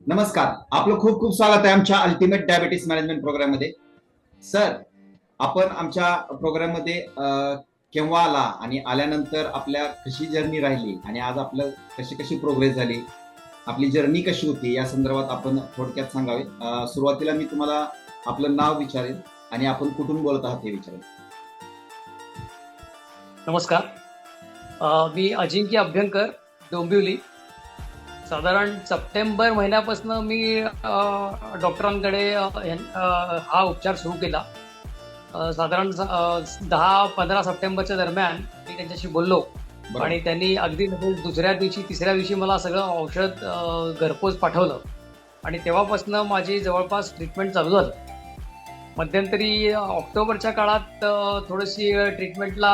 नमस्कार. आपलं खूप खूप स्वागत आहे आमच्या अल्टिमेट डायबिटीस मॅनेजमेंट प्रोग्राममध्ये. सर आपण आमच्या प्रोग्राममध्ये अं, केव्हा आला आणि आल्यानंतर आपल्या कशी जर्नी राहिली आणि आज आपलं कशी कशी प्रोग्रेस झाली आपली जर्नी कशी होती या संदर्भात आपण थोडक्यात सांगावे. सुरुवातीला मी तुम्हाला आपलं नाव विचारेन आणि आपण कुठून बोलत आहात हे विचारेन. नमस्कार. मी अजिंक्य अभ्यंकर डोंबिवली. साधारण सप्टेंबर महिन्यापासून मी डॉक्टरांकडे हा उपचार सुरू केला. साधारण दहा पंधरा सप्टेंबरच्या दरम्यान मी त्यांच्याशी बोललो. आणि त्यांनी अगदी दुसऱ्या दिवशी तिसऱ्या दिवशी मला सगळं औषध घरपोच पाठवलं. आणि तेव्हापासून माझी जवळपास ट्रीटमेंट चालू झालं. मध्यंतरी ऑक्टोबरच्या काळात थोडीशी ट्रीटमेंटला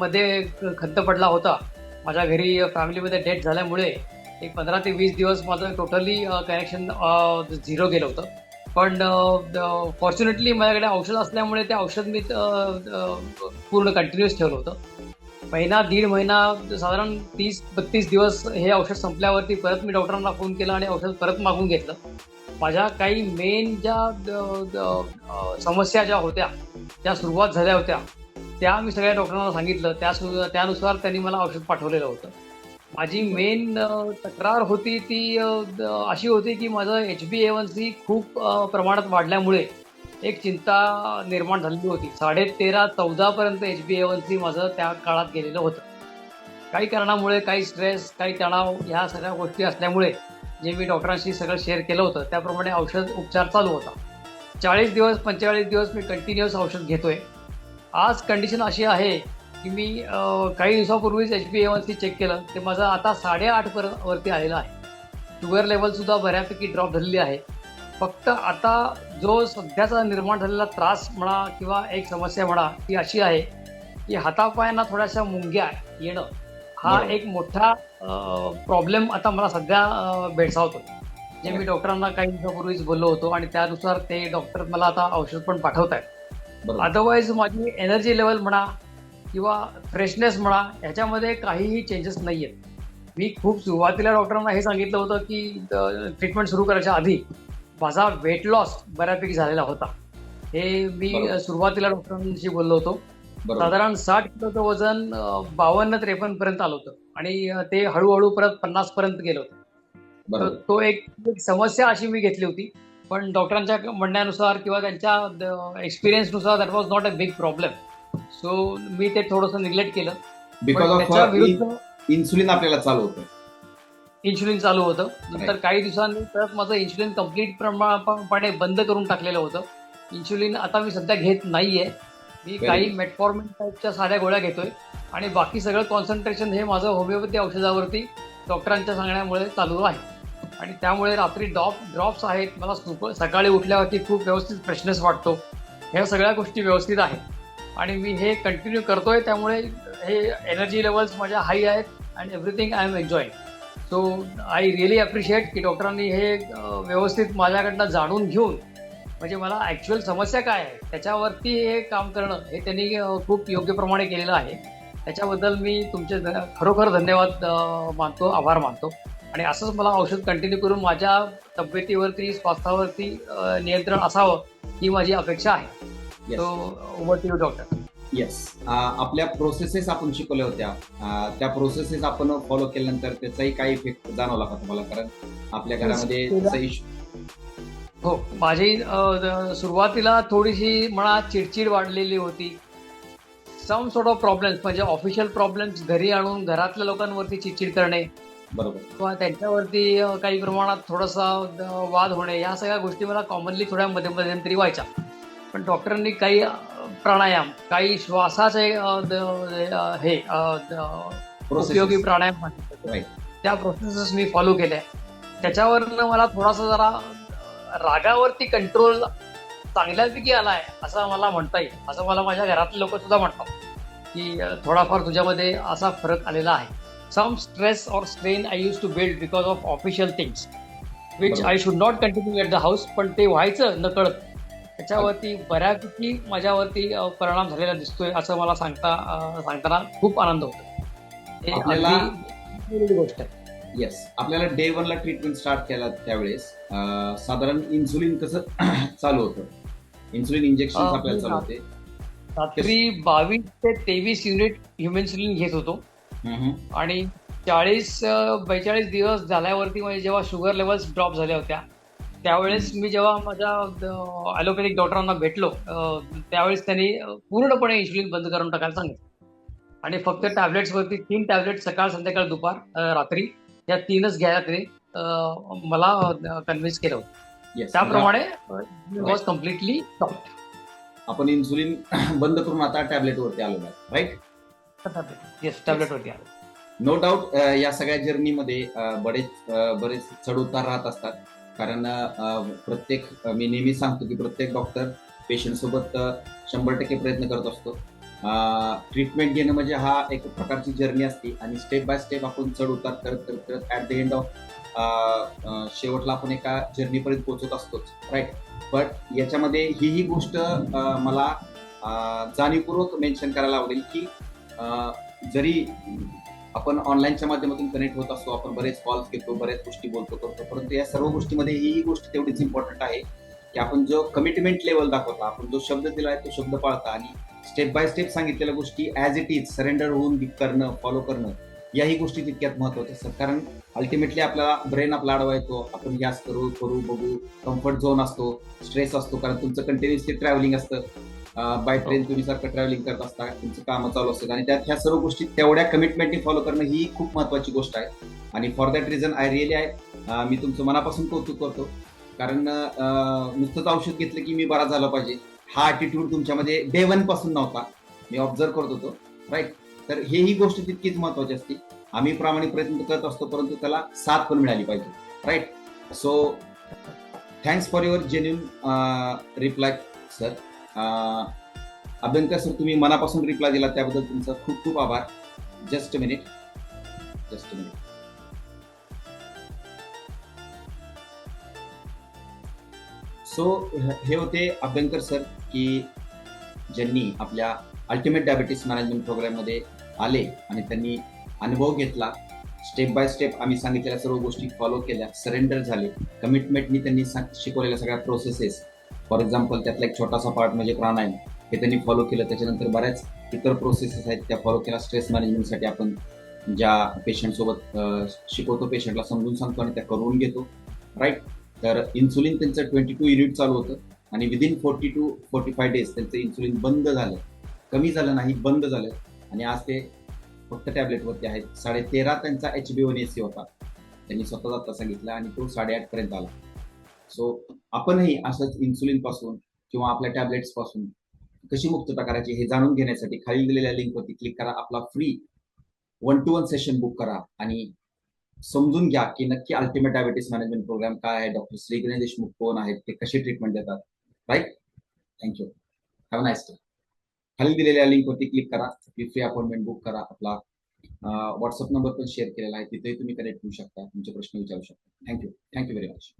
मध्ये खंत पडला होता. माझ्या घरी फॅमिलीमध्ये डेथ झाल्यामुळे एक पंधरा ते वीस दिवस माझं टोटली कनेक्शन झिरो गेलं होतं. पण फॉर्च्युनेटली माझ्याकडे औषध असल्यामुळे ते औषध मी पूर्ण कंटिन्युअस ठेवलं होतं. महिना दीड महिना साधारण तीस बत्तीस दिवस हे औषध संपल्यावरती परत मी डॉक्टरांना फोन केला आणि औषध परत मागून घेतलं. माझ्या काही मेन ज्या समस्या ज्या होत्या त्या सुरुवात झाल्या होत्या त्या मी सगळ्या डॉक्टरांना सांगितलं. त्या त्यानुसार त्यांनी मला औषध पाठवलेलं होतं. माझी मेन तक्रार होती ती अशी होती की माझं एच बी एवन सी खूप प्रमाणात वाढल्यामुळे एक चिंता निर्माण झालेली होती. साडे तेरा चौदापर्यंत H B A one C माझं त्या काळात गेलेलं होतं. काही कारणामुळे काही स्ट्रेस काही तणाव ह्या सगळ्या गोष्टी असल्यामुळे जे मी डॉक्टरांशी सगळं शेअर केलं होतं त्याप्रमाणे औषध उपचार चालू होता. चाळीस दिवस पंचेचाळीस दिवस मी कंटिन्युअस औषध घेतोय. आज कंडिशन अशी आहे की मी काही दिवसापूर्वीच H B A one C check केलं ते माझं आता साडेआठ पर वरती आलेलं आहे. शुगर लेवलसुद्धा बऱ्यापैकी ड्रॉप झालेली आहे. फक्त आता जो सध्याचा निर्माण झालेला त्रास म्हणा किंवा एक समस्या म्हणा ती अशी आहे की हातापायांना थोड्याशा मुंग्या येणं हा. एक मोठा प्रॉब्लेम आता मला सध्या भेडसावतो जे मी डॉक्टरांना काही दिवसापूर्वीच बोललो होतो आणि त्यानुसार ते डॉक्टर मला आता औषध पण पाठवत आहेत अदरवाईज माझी एनर्जी लेवल म्हणा किंवा फ्रेशनेस म्हणा ह्याच्यामध्ये काहीही चेंजेस नाही आहेत मी खूप सुरुवातीला डॉक्टरांना हे सांगितलं होतं की ट्रीटमेंट सुरू करायच्या आधी माझा वेट लॉस बऱ्यापैकी झालेला होता. हे मी सुरुवातीला डॉक्टरांशी बोललो होतो. साधारण साठ किलोचं वजन बावन्न त्रेपन्न पर्यंत आलं होतं. आणि ते हळूहळू परत पन्नास पर्यंत गेलं होतं. तर तो एक एक समस्या अशी मी घेतली होती. पण डॉक्टरांच्या म्हणण्यानुसार किंवा त्यांच्या एक्सपिरियन्सनुसार that was not a big problem so मी ते थोडंसं निग्लेक्ट केलं. बिकॉज ऑफ इन्सुलिन आपल्याला चालू होतं. इन्शुलिन चालू होतं. नंतर. काही दिवसांनी परत माझं इन्शुलिन कंप्लीट प्रमाणे बंद करून टाकलेलं होतं. इन्शुलिन आता मी सध्या घेत नाहीये. मी काही. मेटफॉर्मिन टाईपच्या साध्या गोळ्या घेतोय. आणि बाकी सगळं कॉन्सन्ट्रेशन हे माझं होमिओपॅथी औषधावरती डॉक्टरांच्या सांगण्यामुळे चालू आहे. आणि त्यामुळे रात्री ड्रॉप ड्रॉप्स आहेत. मला सकाळी उठल्यावरती खूप व्यवस्थित फ्रेशनेस वाटतो. ह्या सगळ्या गोष्टी व्यवस्थित आहेत. आणि मी हे कंटिन्यू करतोय त्यामुळे हे एनर्जी लेवल्स माझ्या हाय आहेत and everything I am enjoying so I really appreciate की डॉक्टरांनी हे व्यवस्थित माझ्याकडनं जाणून घेऊन म्हणजे मला ॲक्च्युअल समस्या काय आहे त्याच्यावरती हे काम करणं हे त्यांनी खूप योग्य प्रमाणे केलेलं आहे. त्याच्याबद्दल मी तुमचे खरोखर धन्यवाद मानतो आभार मानतो. आणि असंच मला औषध कंटिन्यू करून माझ्या तब्येतीवरती स्वास्थ्यावरती नियंत्रण असावं ही माझी अपेक्षा आहे. ओव्हर टू डॉक्टर येस आपल्या प्रोसेसेस आपण शिकवल्या होत्या. त्या प्रोसेसेस आपण फॉलो केल्यानंतर त्याचाही काही इफेक्ट जाणवला का तुम्हाला? कारण आपल्या घरामध्ये हो. माझी सुरुवातीला थोडीशी म्हणा चिडचिड वाढलेली होती. सम सॉर्ट ऑफ प्रॉब्लेम्स म्हणजे ऑफिशियल प्रॉब्लेम्स घरी आणून घरातल्या लोकांवरती चिडचिड करणे. बरोबर. किंवा त्यांच्यावरती काही प्रमाणात थोडासा वाद होणे या सगळ्या गोष्टी मला कॉमनली थोड्या मध्ये मध्यंतरी व्हायच्या. पण डॉक्टरांनी काही प्राणायाम काही श्वासाचे हे उपयोगी प्राणायाम. त्या प्रोसेसेस मी फॉलो केल्या. त्याच्यावरनं मला थोडासा जरा रागावरती कंट्रोल चांगल्यापैकी आलाय असं मला म्हणता येईल. असं मला माझ्या घरातले लोक सुद्धा म्हणतात. की थोडाफार तुझ्यामध्ये असा फरक आलेला आहे. सम स्ट्रेस और strain I use to build because of official things which. I should not continue at the house पण ते व्हायचं न कळत त्याच्यावरती बऱ्यापैकी माझ्यावरती परिणाम झालेला दिसतोय असं मला सांगता सांगताना खूप आनंद होतो. हे आपल्याला- गोष्ट आहे. येस आपल्याला डे ला ट्रीटमेंट स्टार्ट केला त्यावेळेस साधारण इन्सुलिन कसं चालू होतं? इन्सुलिन इंजेक्शन आपल्याला चालू होते. रात्री बावीस ते तेवीस युनिट ह्युमेन्सिलिन घेत होतो. आणि चाळीस बेचाळीस दिवस झाल्यावरती म्हणजे जेव्हा शुगर लेवल्स ड्रॉप झाल्या होत्या त्यावेळेस मी जेव्हा माझ्या ॲलोपॅथिक डॉक्टरांना भेटलो त्यावेळेस त्यांनी पूर्णपणे इन्सुलिन बंद करून टाकायला सांगितलं. आणि फक्त टॅबलेट्सवरती तीन टॅबलेट सकाळ संध्याकाळ दुपार रात्री या तीनच घ्यायला त्यांनी अ, मला कन्व्हिन्स केलं होतं. त्याप्रमाणे वॉज कम्प्लिटली आपण इन्सुलिन बंद करून आता टॅबलेट वरती आलो राईट येस टॅबलेटवरती आलं. नो डाऊट या सगळ्या जर्नीमध्ये बरेच बरेच चढ उतार राहत असतात. कारण प्रत्येक मी नेहमी सांगतो की प्रत्येक डॉक्टर पेशंट सोबत शंभर टक्के प्रयत्न करत असतो. ट्रीटमेंट घेणं म्हणजे हा एक प्रकारची जर्नी असते आणि स्टेप बाय स्टेप आपण चढ उतार करत करत करत ऍट द एंड ऑफ शेवटला आपण एका जर्नीपर्यंत पोहोचत असतोच राईट बट याच्यामध्ये ही ही गोष्ट मला जाणीवपूर्वक मेन्शन करायला आवडेल की जरी आपण ऑनलाईनच्या माध्यमातून कनेक्ट होत असतो. आपण बरेच कॉल्स घेतो बऱ्याच गोष्टी बोलतो करतो. परंतु या सर्व गोष्टीमध्ये ही गोष्ट तेवढीच इम्पॉर्टंट आहे की आपण जो कमिटमेंट लेवल दाखवता आपण जो शब्द दिला आहे तो शब्द पाळता आणि स्टेप बाय स्टेप सांगितलेल्या गोष्टी ॲज इट इज सरेंडर होऊन करणं फॉलो करणं याही गोष्टी तितक्यात महत्त्वाच्या असतात. कारण अल्टिमेटली आपला ब्रेन आपला अडवा येतो. आपण गॅस करू करू बघू कम्फर्ट झोन असतो स्ट्रेस असतो. कारण तुमचं कंटिन्युअसली ट्रॅव्हलिंग असतं. बाय ट्रेन तुम्ही सारखं ट्रॅव्हलिंग करत असता तुमचं कामं चालू असतात. आणि त्यात ह्या सर्व गोष्टी तेवढ्या कमिटमेंटनी फॉलो करणं ही खूप महत्वाची गोष्ट आहे. आणि for that reason I really आहे. अं, मी तुमचं मनापासून कौतुक करतो. कारण नुसतंच औषध घेतलं की मी बरा झाला पाहिजे. हा ॲटिट्यूड तुमच्यामध्ये डे वनपासून नव्हता. मी ऑब्झर्व करत होतो. राईट तर हे ही गोष्ट तितकीच महत्वाची असते. आम्ही प्रामाणिक प्रयत्न करत असतो परंतु त्याला साथ पण मिळाली पाहिजे. Right so thanks for your genuine reply sir Abhyankar sir तुम्ही मनापासून रिप्लाय दिला त्याबद्दल तुमचा खूप खूप आभार. Just minute just minute so हे होते अभ्यंकर सर की ज्यांनी आपल्या अल्टिमेट डायबिटीस मॅनेजमेंट प्रोग्राममध्ये आले आणि त्यांनी अनुभव घेतला. स्टेप बाय स्टेप आम्ही सांगितलेल्या सर्व गोष्टी फॉलो केल्या. सरेंडर झाले. कमिटमेंटनी त्यांनी शिकवलेल्या सगळ्या प्रोसेसेस फॉर एक्झाम्पल त्यातला एक छोटासा पार्ट म्हणजे प्राणायाम. हे त्यांनी फॉलो केलं. त्याच्यानंतर बऱ्याच इतर प्रोसेसेस आहेत. त्या फॉलो केल्या. स्ट्रेस मॅनेजमेंटसाठी आपण ज्या पेशंटसोबत शिकवतो पेशंटला समजून सांगतो आणि त्या करून घेतो. राईट तर इन्सुलिन त्यांचं ट्वेंटी टू युनिट चालू होतं. आणि within forty two forty five days त्यांचं इन्सुलिन बंद झालं. कमी झालं नाही बंद झालं. आणि आज ते फक्त टॅबलेटवरती आहेत. साडे तेरा त्यांचा एच बी वन सी होता. त्यांनी स्वतः आता सांगितला आणि तो साडेआठपर्यंत आला. सो आपणही असंच इन्सुलिनपासून किंवा आपल्या टॅबलेट्सपासून कशी मुक्तता करायची हे जाणून घेण्यासाठी खाली दिलेल्या लिंकवरती क्लिक करा. आपला free one to one session book करा आणि समजून घ्या की नक्की अल्टिमेट डायबिटीस मॅनेजमेंट प्रोग्राम काय आहे. डॉक्टर श्री गणेश देशमुख कोण आहेत? ते कशी ट्रीटमेंट देतात? Right thank you have nice day खाली दिलेल्या लिंकवरती क्लिक करा. फ्री अपॉइंटमेंट बुक करा. आपला व्हॉट्सअप नंबर पण शेअर केलेला आहे. तिथेही तुम्ही कनेक्ट होऊ शकता. तुमचे प्रश्न विचारू शकता. Thank you thank you very much